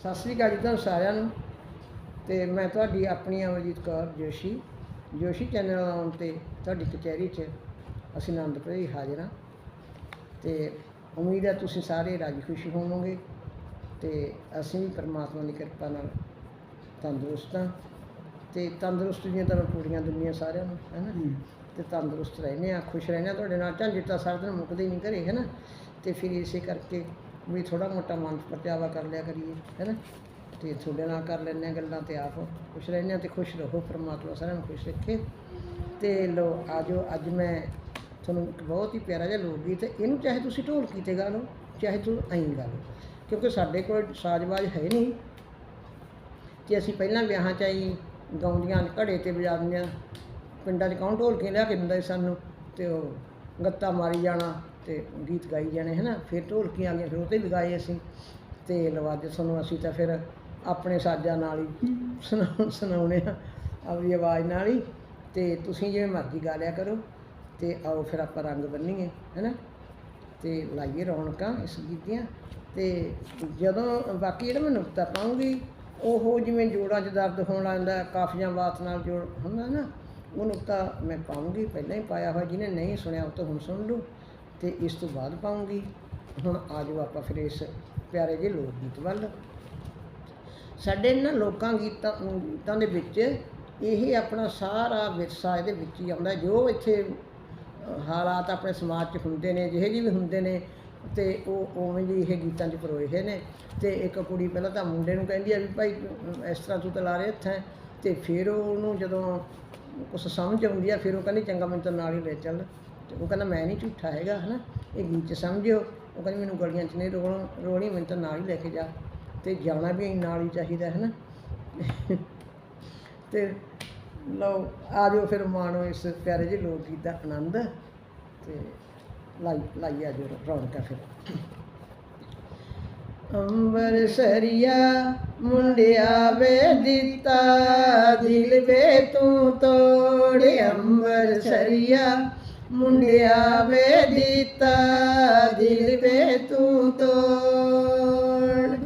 ਸਤਿ ਸ੍ਰੀ ਅਕਾਲ ਜੀ ਤੁਹਾਨੂੰ ਸਾਰਿਆਂ ਨੂੰ। ਤੇ ਮੈਂ ਤੁਹਾਡੀ ਆਪਣੀ ਅਮਰਜੀਤ ਕੌਰ ਜੋਸ਼ੀ। ਜੋਸ਼ੀ ਚੈਨਲ ਆਉਣ ਤੇ ਤੁਹਾਡੀ ਕਚਹਿਰੀ 'ਚ ਅਸੀਂ ਆਨੰਦਪੁਰ ਹੀ ਹਾਜ਼ਰ ਹਾਂ। ਤੇ ਉਮੀਦ ਹੈ ਤੁਸੀਂ ਸਾਰੇ ਰਾਜੀ ਖੁਸ਼ੀ ਹੋਵੋਗੇ। ਤੇ ਅਸੀਂ ਵੀ ਪਰਮਾਤਮਾ ਦੀ ਕਿਰਪਾ ਨਾਲ ਤੰਦਰੁਸਤ ਹਾਂ। ਤੇ ਤੰਦਰੁਸਤ ਦੀਆਂ ਤਾਂ ਪੂਰੀਆਂ ਦੁਨੀਆ ਸਾਰਿਆਂ ਨੂੰ ਹੈ ਨਾ ਤੇ ਤੰਦਰੁਸਤ ਰਹਿੰਦੇ ਆ ਖੁਸ਼ ਰਹਿੰਦੇ ਆ ਤੁਹਾਡੇ ਨਾਲ ਝੰਜਟ ਤਾਂ ਸਾਰਾ ਦਿਨ ਮੁੱਕਦੇ ਨਹੀਂ ਘਰੇ ਹੈ ਨਾ? ਤੇ ਫਿਰ ਇਸੇ ਕਰਕੇ ਵੀ ਥੋੜਾ ਮੋਟਾ ਮਨ ਪਰਚਾਵਾ ਕਰ ਲਿਆ ਕਰੀਏ, ਹੈ ਨਾ? ਤੇ ਤੁਹਾਡੇ ਨਾਲ ਕਰ ਲੈਂਦੇ ਹਾਂ ਗੱਲਾਂ ਤੇ ਆਪ ਖੁਸ਼ ਰਹਿੰਦੇ ਆ ਤੇ ਖੁਸ਼ ਰਹੋ, ਪਰਮਾਤਮਾ ਸਾਰਿਆਂ ਨੂੰ ਖੁਸ਼ ਰੱਖੇ। ਤੇ ਲੋ ਆਜੋ ਅੱਜ ਮੈਂ ਤੁਹਾਨੂੰ ਇੱਕ ਬਹੁਤ ਹੀ ਪਿਆਰਾ ਜਿਹਾ ਲੋਕ ਗੀਤ ਇਹਨੂੰ ਚਾਹੇ ਤੁਸੀਂ ਢੋਲਕੀ ਤੇ ਗਾ ਲਓ, ਚਾਹੇ ਤੁਸੀਂ ਐਂ ਗਾ ਲਓ, ਕਿਉਂਕਿ ਸਾਡੇ ਕੋਲ ਸਾਜ਼ਬਾਜ਼ ਹੈ ਨਹੀਂ। ਤੇ ਅਸੀਂ ਪਹਿਲਾਂ ਵਿਆਹਾਂ 'ਚ ਆਈ, ਗਾਉਂਦੀਆਂ, ਘੜੇ ਤੇ ਵਜਾ ਦਿੰਦੀਆਂ, ਪਿੰਡਾਂ 'ਚ ਕੌਣ ਢੋਲਕੀ ਲਿਆ ਕੇ ਦਿੰਦਾ ਸੀ ਸਾਨੂੰ? ਤੇ ਉਹ ਗੱਤਾ ਮਾਰੀ ਜਾਣਾ ਤੇ ਗੀਤ ਗਾਈ ਜਾਣੇ ਹੈ ਨਾ ਫਿਰ ਢੋਲਕੀਆਂ ਆ ਗਈਆਂ ਫਿਰ ਉਹ 'ਤੇ ਵੀ ਗਾਏ ਅਸੀਂ। ਤੇ ਲਵਾਜ ਸਾਨੂੰ ਅਸੀਂ ਤਾਂ ਫਿਰ ਆਪਣੇ ਸਾਜ਼ਾਂ ਨਾਲ ਹੀ ਸੁਣਾ ਸੁਣਾਉਣੇ ਆ ਆਪਣੀ ਆਵਾਜ਼ ਨਾਲ ਹੀ। ਤੇ ਤੁਸੀਂ ਜਿਵੇਂ ਮਰਜ਼ੀ ਗਾ ਲਿਆ ਕਰੋ ਤੇ ਆਓ ਫਿਰ ਆਪਾਂ ਰੰਗ ਬੰਨੀਏ ਹੈ ਨਾ ਤੇ ਲਾਈਏ ਰੌਣਕਾਂ ਇਸ ਗੀਤ ਦੀਆਂ। ਤੇ ਜਦੋਂ ਬਾਕੀ ਜਿਹੜਾ ਮੈਂ ਨੁਕਤਾ ਪਾਉਂਗੀ ਉਹ ਜਿਵੇਂ ਜੋੜਾਂ 'ਚ ਦਰਦ ਹੋਣ ਲੱਗਦਾ ਕਾਫੀਆਂ ਬਾਤ ਨਾਲ ਜੋੜ ਹੁੰਦਾ ਨਾ ਉਹ ਨੁਕਤਾ ਮੈਂ ਪਾਉਂਗੀ। ਪਹਿਲਾਂ ਹੀ ਪਾਇਆ ਹੋਇਆ ਜਿਹਨੇ ਨਹੀਂ ਸੁਣਿਆ ਉਹ ਤਾਂ ਹੁਣ ਸੁਣ ਲਓ ਤੇ ਇਸ ਤੋਂ ਬਾਅਦ ਪਾਉਂਗੀ। ਹੁਣ ਆ ਜਾਓ ਆਪਾਂ ਫਿਰ ਇਸ ਪਿਆਰੇ ਜਿਹੇ ਲੋਕ ਗੀਤ ਵੱਲ। ਸਾਡੇ ਇਹਨਾਂ ਲੋਕਾਂ ਗੀਤਾਂ ਗੀਤਾਂ ਦੇ ਵਿੱਚ ਇਹ ਆਪਣਾ ਸਾਰਾ ਵਿਰਸਾ ਇਹਦੇ ਵਿੱਚ ਹੀ ਆਉਂਦਾ। ਜੋ ਇੱਥੇ ਹਾਲਾਤ ਆਪਣੇ ਸਮਾਜ 'ਚ ਹੁੰਦੇ ਨੇ, ਜਿਹੇ ਜਿਹੇ ਵੀ ਹੁੰਦੇ ਨੇ, ਤੇ ਉਹ ਉਵੇਂ ਜੀ ਇਹ ਗੀਤਾਂ 'ਚ ਪਰੋਏ ਹੋਏ ਨੇ। ਤੇ ਇੱਕ ਕੁੜੀ ਪਹਿਲਾਂ ਤਾਂ ਮੁੰਡੇ ਨੂੰ ਕਹਿੰਦੀ ਆ ਵੀ ਭਾਈ, ਇਸ ਤਰ੍ਹਾਂ ਤੂੰ ਤਾਂ ਲਾ ਰਿਹਾ ਹੱਥਾਂ ਤੇ ਫਿਰ ਉਹਨੂੰ ਜਦੋਂ ਕੁਛ ਸਮਝ ਆਉਂਦੀ ਆ, ਫਿਰ ਉਹ ਕਹਿੰਦੀ, ਚੰਗਾ ਮੈਨੂੰ ਤਾਂ ਨਾਲ ਹੀ ਲੈ ਚੱਲ। ਤੇ ਉਹ ਕਹਿੰਦਾ ਮੈਂ ਨਹੀਂ ਝੂਠਾ ਹੈਗਾ, ਹਨਾ? ਇਹ ਗੀਤ 'ਚ ਸਮਝਿਓ। ਉਹ ਕਹਿੰਦੀ ਮੈਨੂੰ ਗਲੀਆਂ 'ਚ ਨਹੀਂ ਰੋਣ, ਰੋਣੀ, ਮੈਨੂੰ ਤਾਂ ਨਾਲ ਹੀ ਲੈ ਕੇ ਜਾ। ਤੇ ਜਾਣਾ ਵੀ ਅਸੀਂ ਨਾਲ ਹੀ ਚਾਹੀਦਾ ਹੈ ਨਾ ਤੇ ਲਓ, ਆ ਜਾਓ ਫਿਰ ਮਾਣੋ ਇਸ ਪਿਆਰੇ ਜਿਹੇ ਲੋਕ ਗੀਤ ਦਾ ਆਨੰਦ। ਤੇ ਲਾਈ ਲਾਈ ਆ ਜਾਓ, ਰੌਣਕਾਂ ਫਿਰ। ਅੰਬਰ ਸਰੀਆ, ਮੁੰਡਿਆ ਵੇ ਦਿੱਤਾ, ਦਿਲ ਵੇ ਤੂੰ ਤੋੜ। ਅੰਬਰ ਸਰੀਆ ਮੁੰਡਿਆ ਵੇ ਦਿੱਤਾ ਦਿਲ ਵੇ ਤੂੰ ਤੋੜ।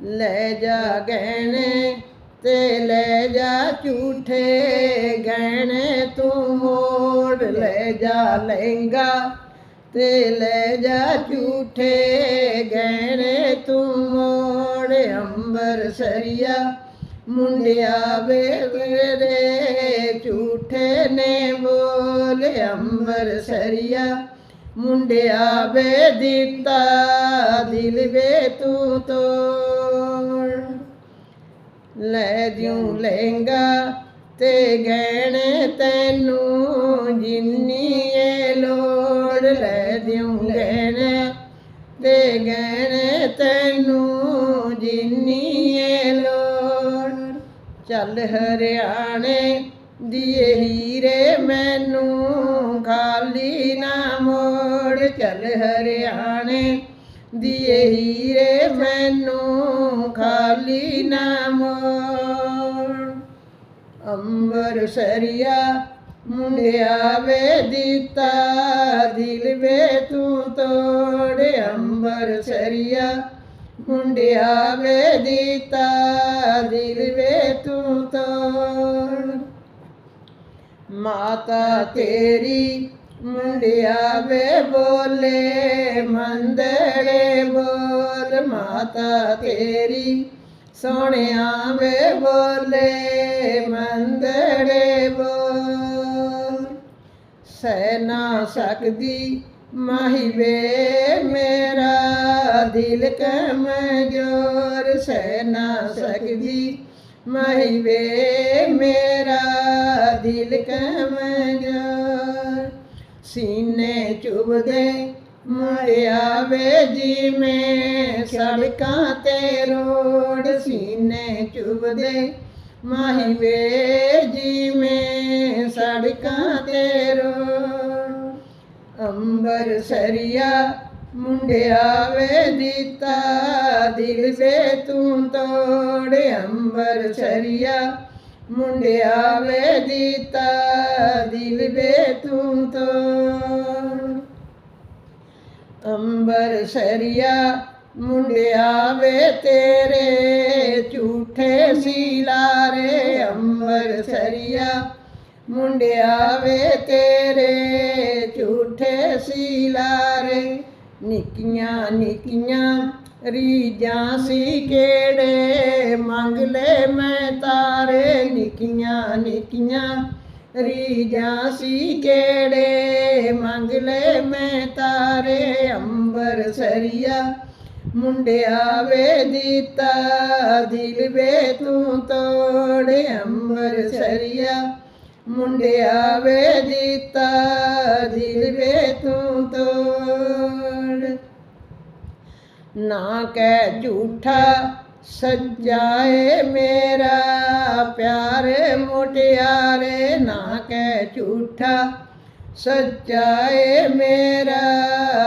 ਲੈ ਜਾ ਗਹਿਣੇ ਤੇ ਲੈ ਜਾ ਝੂਠੇ ਗਹਿਣੇ ਤੂੰ ਮੋੜ। ਲੈ ਜਾ ਲਹਿੰਗਾ ਤੇ ਲੈ ਜਾ ਝੂਠੇ ਗਹਿਣੇ ਤੂੰ ਮੋੜ। ਅੰਬਰ ਸਰੀਆ ਮੁੰਡਿਆ ਵੇਰੇ ਝੂਠੇ ਨੇ ਬੋਲ ਅੰਬਰ ਸਰੀਆ ਮੁੰਡਿਆ ਵੇ ਦਿੱਤਾ ਦਿਲ ਵੇ ਤੂੰ ਤੋੜ ਲੈ ਦਿਉ ਲਹਿੰਗਾ ਤੇ ਗਹਿਣੇ ਤੈਨੂੰ ਜਿੰਨੀ ਏ ਲੋੜ ਲੈ ਦਿਉ ਗਹਿਣੇ ਤੇ ਗਹਿਣੇ ਤੈਨੂੰ ਜਿੰਨੀ ਏ ਲੋੜ ਚੱਲ ਹਰਿਆਣੇ ਦੀਏ ਹੀਰੇ ਮੈਨੂੰ, ਖਾਲੀ ਨਾ ਮੋੜ। ਚੱਲ ਹਰਿਆਣੇ ਦੀਏ ਹੀਰੇ ਮੈਨੂੰ, ਖਾਲੀ ਨਾ ਮੋੜ। ਅੰਬਰ ਸਰੀਆ ਮੁੰਡਿਆ ਵੇ ਦਿੱਤਾ, ਦਿਲ ਵੇ ਤੂੰ ਤੋੜ। ਅੰਬਰ ਸਰੀਆ ਮੁੰਡਿਆ ਵੇ ਦਿੱਤਾ ਦਿਲ ਵੇ ਤੂੰ ਤੋੜ। ਮਾਤਾ ਤੇਰੀ ਮੁੰਡਿਆ ਵੇ ਬੋਲੇ, ਮੰਦੜੇ ਬੋਲ। ਮਾਤਾ ਤੇਰੀ ਸੋਹਣਿਆ ਵੇ ਬੋਲੇ, ਮੰਦੜੇ ਬੋਲ। ਸਹਿ ਨਾ ਸਕਦੀ ਮਾਹੀ ਵੇ ਮੇਰਾ ਦਿਲ ਕਮਜੋਰ, ਸਹਿ ਨਾ ਸਕਦੀ। ਮਾਹੀ ਵੇ ਮੇਰਾ ਦਿਲ ਕਮਜੋਰ, ਸੀਨੇ ਚੁਬਦੇ ਮੁੜਿਆ ਵੇ ਜਿਵੇਂ ਸੜਕਾਂ ਤੇ ਰੋੜ ਸੀਨੇ ਚੁਬਦੇ ਮਾਹੀ ਵੇ ਜਿਵੇਂ ਸੜਕਾਂ ਤੇ ਰੋੜ ਅੰਬਰ ਸਰੀਆ ਮੁੰਡਿਆ ਵੇ ਦਿੱਤਾ, ਦਿਲ ਵੇ ਤੂੰ ਤੋੜ, ਅੰਬਰ ਸਰੀਆ ਮੁੰਡਿਆ ਵੇ ਦਿੱਤਾ, ਦਿਲ ਵੇ ਤੂੰ ਤੋੜ। ਅੰਬਰ ਸਰੀਆ ਮੁੰਡਿਆ ਵੇ ਤੇਰੇ, ਝੂਠੇ ਸੀਲਾਰੇ ਅੰਬਰ ਸਰੀਆ ਮੁੰਡਿਆ ਵੇ ਤੇਰੇ ਝੂਠੇ ਸੀ ਲਾਰੇ ਨਿੱਕੀਆਂ ਨਿੱਕੀਆਂ ਰੀਜਾਂ ਸੀ ਕਿਹੜੇ? ਮੰਗ ਲੈ ਮੈਂ ਤਾਰੇ। ਨਿੱਕੀਆਂ ਨਿੱਕੀਆਂ ਰੀਜਾਂ ਸੀ ਕਿਹੜੇ? ਮੰਗ ਲੈ ਮੈਂ ਤਾਰੇ। ਅੰਬਰ ਸਰੀਆ ਮੁੰਡਿਆ ਵੇ ਦਿੱਤਾ। ਦਿਲ ਵੇ ਤੂੰ ਤੋੜੇ। ਅੰਬਰ ਸਰੀਆ ਮੁੰਡਿਆ ਵੇ ਦਿੱਤਾ ਦਿਲ ਵੇ ਤੂੰ ਤੋੜ। ਨਾ ਕਹਿ ਝੂਠਾ, ਸੱਚਾਏ ਮੇਰਾ ਪਿਆਰ ਮੁਟਿਆਰੇ। ਨਾ ਕਹਿ ਝੂਠਾ, ਸੱਚਾਏ ਮੇਰਾ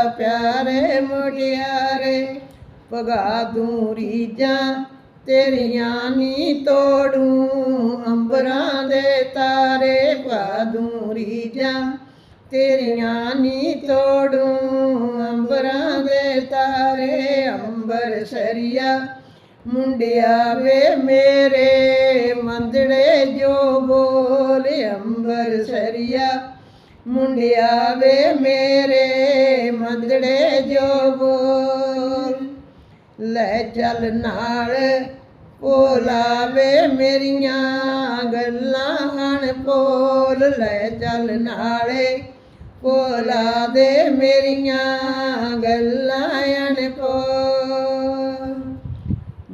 ਪਿਆਰੇ ਮੁਟਿਆਰੇ। ਪਗਾ ਦੂੰ ਰੀਜਾਂ ਤੇਰੀਆਂ ਨੀ ਤੋੜੂ। ਤੇਰੀਆਂ ਨੀ ਤੋੜੂ, ਅੰਬਰਾਂ ਦੇ ਤਾਰੇ, ਅੰਬਰ ਸਰੀਆ। ਮੁੰਡਿਆ ਵੇ ਮੇਰੇ, ਮੰਦੜੇ ਜੋ ਬੋਲ, ਅੰਬਰ ਸਰੀਆ। ਮੁੰਡਿਆ ਵੇ ਮੇਰੇ, ਮੰਦੜੇ ਜੋ ਬੋਲ। ਲੈ ਚੱਲ ਨਾਲ ਵੇ ਮੇਰੀਆਂ ਗੱਲਾਂ ਹਣ ਬੋਲ ਲੈ ਚੱਲ ਨਾਲੇ ਭੋਲਾ ਦੇ ਮੇਰੀਆਂ ਗੱਲਾਂ ਅਣ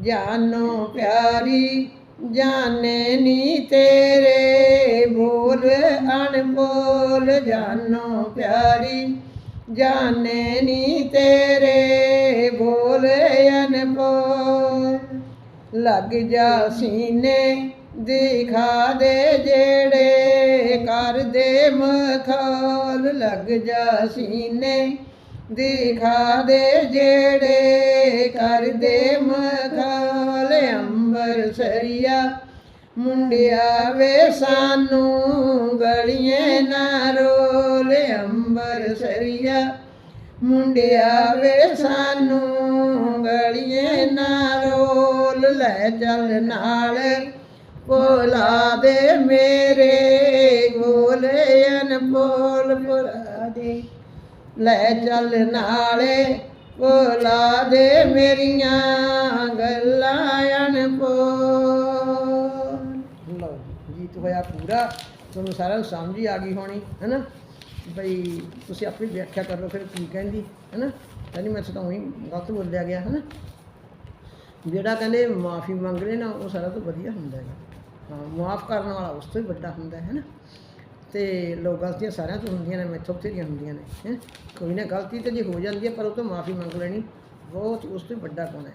ਜਾਨੋ ਪਿਆਰੀ, ਜਾਣੇ ਨੀ ਤੇਰੇ ਬੋਲ ਅਣਬੋਲ ਜਾਨੋ ਪਿਆਰੀ, ਜਾਣੇ ਨੀ ਤੇਰੇ ਬੋਲ ਅਣਬੋਲ ਲੱਗ ਜਾ ਸੀਨੇ, ਦਿਖਾ ਦੇ ਜਿਹੜੇ ਕਰਦੇ ਮਖੌਲ ਲੱਗ ਜਾ ਸੀਨੇ। ਦਿਖਾ ਦੇ ਜਿਹੜੇ ਕਰਦੇ ਮਖੌਲ, ਅੰਬਰ ਸਰੀਆ। ਮੁੰਡਿਆ ਵੇ, ਸਾਨੂੰ ਗਲੀਆਂ ਨਾ ਰੋਲ, ਅੰਬਰ ਸਰੀਆ। ਮੁੰਡਿਆ ਵੇ, ਸਾਨੂੰ ਗਲੀਆਂ ਨਾ ਰੋਲ, ਲੈ ਚੱਲ ਨਾਲ। ਭੋਲਾ ਦੇ ਮੇਰੇ ਗੋਲੇ ਅਨਮੋਲ ਭੋਲਾ ਦੇ ਲੈ ਚੱਲ ਨਾਲੇ ਭੋਲਾ ਦੇ ਮੇਰੀਆਂ ਗੱਲਾਂ ਅਨਪੋਲ ਲਓ ਜੀ, ਗੀਤ ਹੋਇਆ ਪੂਰਾ। ਤੁਹਾਨੂੰ ਸਾਰਿਆਂ ਨੂੰ ਸਮਝ ਹੀ ਆ ਗਈ ਹੋਣੀ ਹੈਨਾ? ਬਈ ਤੁਸੀਂ ਆਪੇ ਵਿਆਖਿਆ ਕਰ ਲਓ ਫਿਰ ਕੀ ਕਹਿੰਦੀ ਹੈਨਾ? ਕਹਿੰਦੀ ਮੈਂ ਤਾਂ ਉਹੀ ਗਲਤ ਬੋਲਿਆ ਗਿਆ ਹੈਨਾ? ਜਿਹੜਾ ਕਹਿੰਦੇ ਮਾਫੀ ਮੰਗ ਲੈ ਨਾ ਉਹ ਸਾਰਾ ਤੋਂ ਵਧੀਆ ਹੁੰਦਾ ਹੈ ਹਾਂ ਮਾਫ ਕਰਨ ਵਾਲਾ ਉਸ ਤੋਂ ਹੀ ਵੱਡਾ ਹੁੰਦਾ ਹੈ ਨਾ ਤੇ ਲੋਕ ਗਲਤੀਆਂ ਸਾਰਿਆਂ ਤੋਂ ਹੁੰਦੀਆਂ ਨੇ ਮੈਥੋਂ ਬਥੇਰੀਆਂ ਹੁੰਦੀਆਂ ਨੇ ਹੈ। ਕੋਈ ਨਾ ਗਲਤੀ ਤੇ ਜੇ ਹੋ ਜਾਂਦੀ ਹੈ ਪਰ ਉਹ ਤੋਂ ਮਾਫੀ ਮੰਗ ਲੈਣੀ ਬਹੁਤ ਉਸ ਤੋਂ ਵੱਡਾ ਗੁਣ ਹੈ।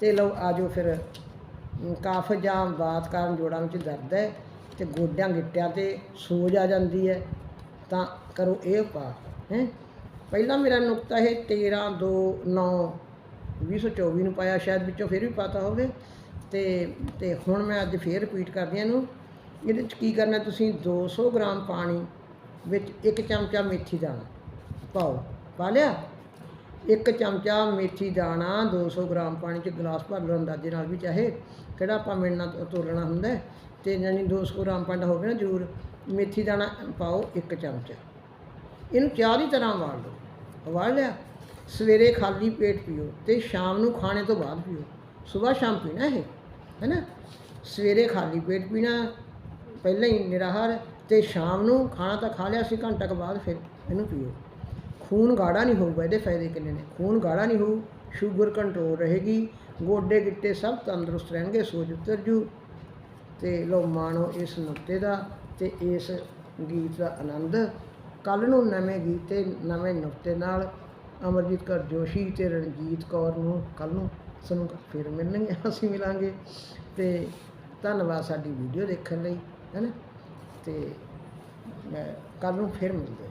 ਤੇ ਲਓ ਆਜੋ ਫਿਰ ਅਮ, ਜਾਂ ਬਾਤ ਕਾਰਨ ਜੋੜਾਂ ਵਿੱਚ ਦਰਦ ਹੈ ਤੇ ਗੋਡਿਆਂ ਗਿੱਟਿਆਂ ਤੇ ਸੋਜ ਆ ਜਾਂਦੀ ਹੈ ਤਾਂ ਕਰੋ ਇਹ ਉਪਾਅ ਹੈ। ਪਹਿਲਾਂ ਮੇਰਾ ਨੁਕਤਾ ਇਹ 13 2 9 2024 ਨੂੰ ਪਾਇਆ ਸ਼ਾਇਦ ਵਿੱਚੋਂ ਫਿਰ ਵੀ ਪਤਾ ਹੋਵੇ। ਤੇ ਤੇ ਹੁਣ ਮੈਂ ਅੱਜ ਫੇਰ ਰਿਪੀਟ ਕਰਦੀ ਹਾਂ ਇਹਨੂੰ। ਇਹਦੇ ਚ ਕੀ ਕਰਨਾ ਤੁਸੀਂ 200 ਗ੍ਰਾਮ ਪਾਣੀ ਵਿੱਚ ਇੱਕ ਚਮਚਾ ਮੇਥੀ ਦਾਣਾ ਪਾਓ। ਪਾ ਲਿਆ? ਇੱਕ ਚਮਚਾ ਮੇਥੀ ਦਾਣਾ 200 ਗ੍ਰਾਮ ਪਾਣੀ ਚ ਗਲਾਸ ਭਰ ਲਓ ਅੰਦਾਜ਼ੇ ਨਾਲ ਵੀ ਚਾਹੇ ਕਿਹੜਾ ਆਪਾਂ ਮਿਲਣਾ ਤੋਲਣਾ ਹੁੰਦਾ ਹੈ, ਤੇ ਯਾਨੀ 200 ਗ੍ਰਾਮ ਪੰਡ ਹੋਵੇ ਨਾ ਜ਼ਰੂਰ ਮੇਥੀ ਦਾਣਾ ਪਾਓ ਇੱਕ ਚਮਚਾ। ਇਹਨੂੰ ਚਾਹ ਦੀ ਤਰ੍ਹਾਂ ਉਬਾਲ ਲਓ। ਉਬਾਲ ਲਿਆ? ਸਵੇਰੇ ਖਾਲੀ ਪੇਟ ਪੀਓ ਤੇ ਸ਼ਾਮ ਨੂੰ ਖਾਣੇ ਤੋਂ ਬਾਅਦ ਪੀਓ। ਸਵੇਰ ਸ਼ਾਮ ਪੀਣਾ ਇਹ ਹੈ ਨਾ? ਸਵੇਰੇ ਖਾਲੀ ਪੇਟ ਪੀਣਾ ਪਹਿਲਾਂ ਹੀ ਨਿਰਾਹਾਰ ਤੇ ਸ਼ਾਮ ਨੂੰ ਖਾਣਾ ਤਾਂ ਖਾ ਲਿਆ ਸੀ, ਘੰਟਾ ਕੁ ਬਾਅਦ ਫਿਰ ਇਹਨੂੰ ਪੀਓ। ਖੂਨ ਗਾੜਾ ਨਹੀਂ ਹੋਊਗਾ, ਇਹਦੇ ਫਾਇਦੇ ਕਿੰਨੇ ਨੇ? ਖੂਨ ਗਾੜਾ ਨਹੀਂ ਹੋਊ, ਸ਼ੂਗਰ ਕੰਟਰੋਲ ਰਹੇਗੀ, ਗੋਡੇ ਗਿੱਟੇ ਸਭ ਤੰਦਰੁਸਤ ਰਹਿਣਗੇ ਸੋਜ ਉਤਰ ਜੂ ਤੇ ਲੋ ਮਾਣੋ ਇਸ ਨੁਕਤੇ ਦਾ ਤੇ ਇਸ ਗੀਤ ਦਾ ਆਨੰਦ। ਕੱਲ ਨੂੰ ਨਵੇਂ ਗੀਤ ਤੇ ਨਵੇਂ ਨੁਕਤੇ ਨਾਲ ਅਮਰਜੀਤ ਕੌਰ ਜੋਸ਼ੀ ਤੇ ਰਣਜੀਤ ਕੌਰ ਨੂੰ ਕੱਲ ਨੂੰ ਸਾਨੂੰ ਫਿਰ ਮਿਲਣਗੇ ਅਸੀਂ ਮਿਲਾਂਗੇ। ਤੇ ਧੰਨਵਾਦ ਸਾਡੀ ਵੀਡੀਓ ਦੇਖਣ ਲਈ। ਹੈ ਨਾ? ਤੇ ਮੈਂ ਕੱਲ ਨੂੰ ਫਿਰ ਮਿਲਦੇ